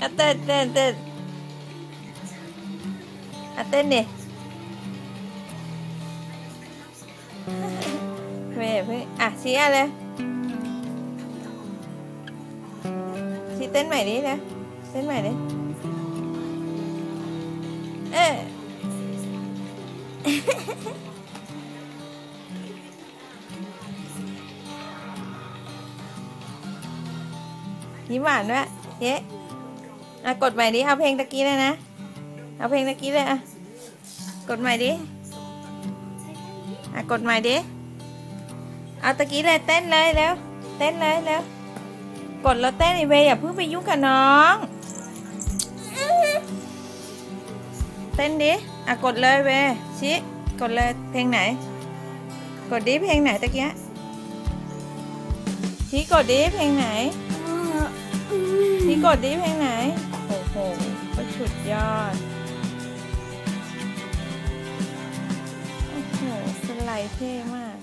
อะเต้นเต้นเต้นอะเต้นดิเว้ยเว้ยอะชี้อะไรชี้เต้นใหม่ดินะเต้นใหม่ดิเออ ยิ้มหวานด้วยเย้อะกดใหม่ดิ เอาเพลงตะกี้เลยนะ เอาเพลงตะกี้เลยอะ กดใหม่ดิ อะกดใหม่ดิ เอาตะกี้เลยเต้นเลยแล้ว เต้นเลยแล้ว กดแล้วเต้นอีเวย์อย่าเพิ่งไปยุ่งกับน้อง เต้นดิ อะกดเลยเวย์ชิกดเลยเพลงไหน กดดิเพลงไหนตะกี้ชี้กดดิเพลงไหน พี่กดดิเพลงไหน โอ้โหก็สุดยอด โอ้โห สไลด์เท่มาก